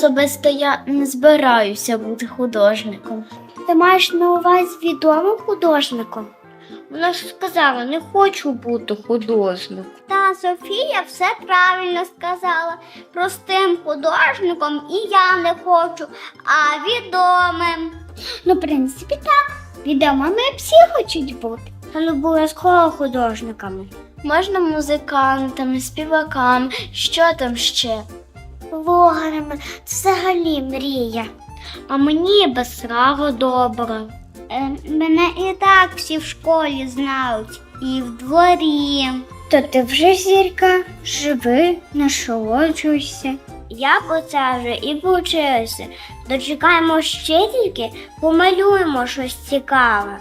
особисто я не збираюся бути художником. Ти маєш на увазі відомим художником? Вона ж сказала, не хочу бути художником. Та Софія все правильно сказала. Простим художником і я не хочу, а відомим. Ну, в принципі, так. Відомими всі хочуть бути. Та не обов'язково художниками. Можна музикантами, співаками, що там ще? Блогерами це взагалі мрія. А мені без справа добре. Е, мене і так всі в школі знають, і в дворі. То ти вже зірка, живи, насолоджуйся. Я по це вже і повчилася. Дочекаємо ще тільки, помалюємо щось цікаве.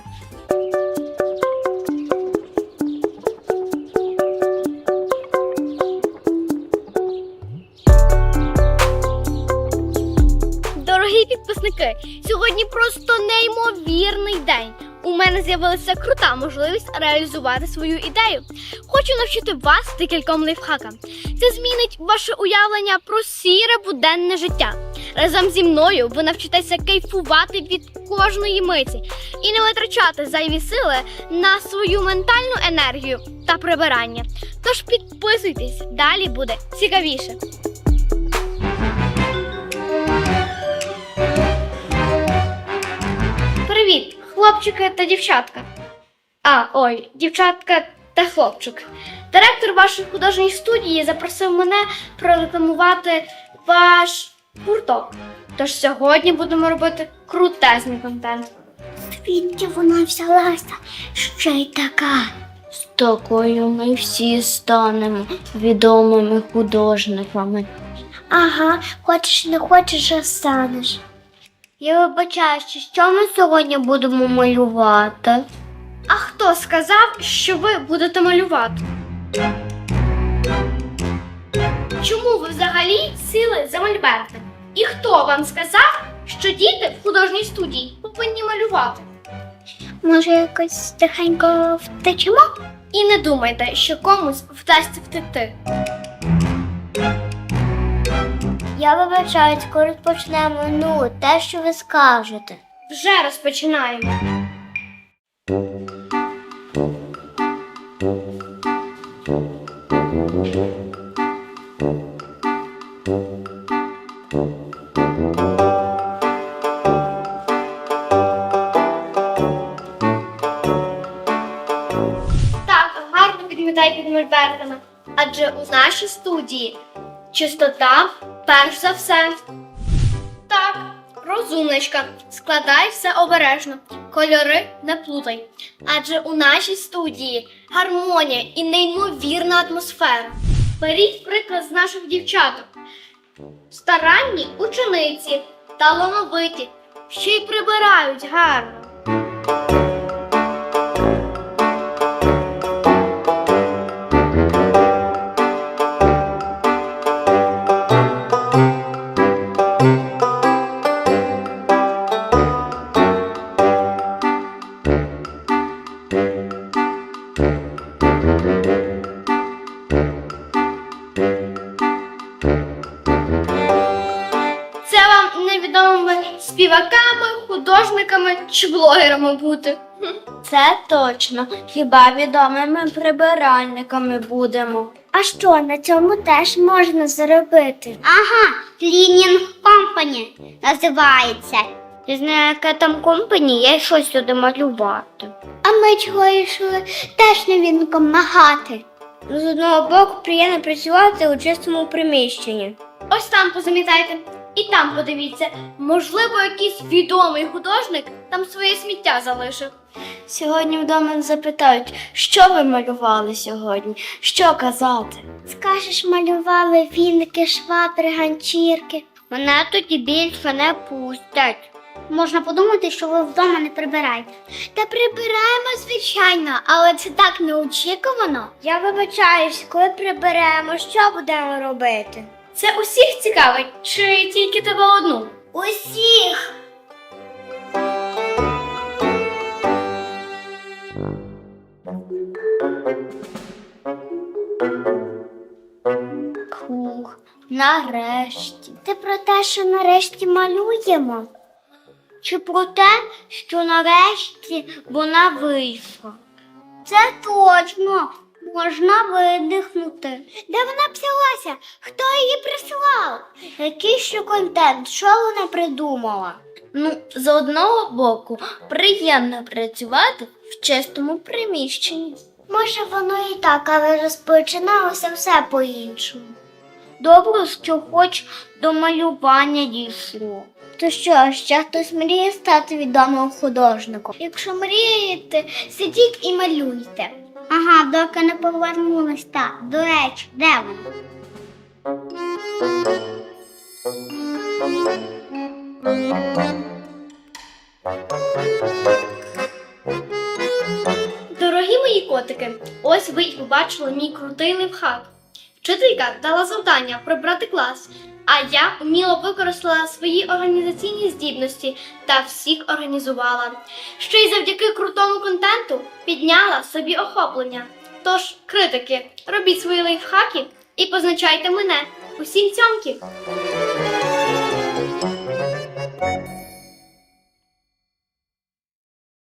Дорогі підписники, сьогодні просто неймовірний день. У мене з'явилася крута можливість реалізувати свою ідею. Хочу навчити вас декільком лайфхакам. Це змінить ваше уявлення про сіре буденне життя. Разом зі мною ви навчитеся кайфувати від кожної миті і не витрачати зайві сили на свою ментальну енергію та прибирання. Тож підписуйтесь, далі буде цікавіше. Хлопчики та дівчатка. А, ой, дівчатка та хлопчик. Директор вашої художньої студії запросив мене прорекламувати ваш гурток. Тож сьогодні будемо робити крутезний контент. Звідки вона взялася? Ще й така. З такою ми всі станемо відомими художниками. Ага, хочеш не хочеш, а станеш. Я вибачаюся, що ми сьогодні будемо малювати. А хто сказав, що ви будете малювати? Чому ви взагалі сіли за мольберти? І хто вам сказав, що діти в художній студії повинні малювати? Може, якось тихенько втечемо? І не думайте, що комусь вдасться втекти. Я вибачаюсь, коли розпочнемо. Ну, те, що ви скажете. Вже розпочинаємо. Так, гарно підмітай під мольбертами. Адже у нашій студії чистота перш за все. Так, розумничка, складай все обережно, кольори не плутай. Адже у нашій студії гармонія і неймовірна атмосфера. Беріть приклад з наших дівчаток. Старанні учениці, талановиті, ще й прибирають гарно. Співаками, художниками чи блогерами бути. Це точно. Хіба відомими прибиральниками будемо. А що, на цьому теж можна заробити? Ага, Cleaning Company називається. Ти знаєш, яка там компанія, я щось сюди малювати. А ми чого йшли теж новинком махати. З одного боку приємно працювати у чистому приміщенні. Ось там позамітайте. І там подивіться, можливо, якийсь відомий художник там своє сміття залишив. Сьогодні вдома запитають, що ви малювали сьогодні, що казати. Скажеш, малювали віники, швабри, ганчірки. Мене тоді більше не пустять. Можна подумати, що ви вдома не прибираєте. Та прибираємо, звичайно, але це так неочікувано. Я вибачаюсь, коли приберемо, що будемо робити? Це усіх цікавить, чи тільки тебе одну? Усіх. Хух, нарешті. Ти про те, що нарешті малюємо? Чи про те, що нарешті вона вийшла? Це точно можна видихнути. Де вона взялася? Хто її прислав? Який ще контент? Що вона придумала? Ну, з одного боку, приємно працювати в чистому приміщенні. Може, воно і так, але розпочиналося все по-іншому. Добре, що хоч до малювання дійшло. То що, ще хтось мріє стати відомим художником? Якщо мрієте, сидіть і малюйте. Ага, доки не повернулась так. До речі, де вона? Дорогі мої котики, ось ви і побачили мій крутий лайфхак. Вчителька дала завдання прибрати клас, а я вміло використала свої організаційні здібності та всіх організувала. Ще й завдяки крутому контенту підняла собі охоплення. Тож, критики, робіть свої лайфхаки і позначайте мене. Усім цьомки!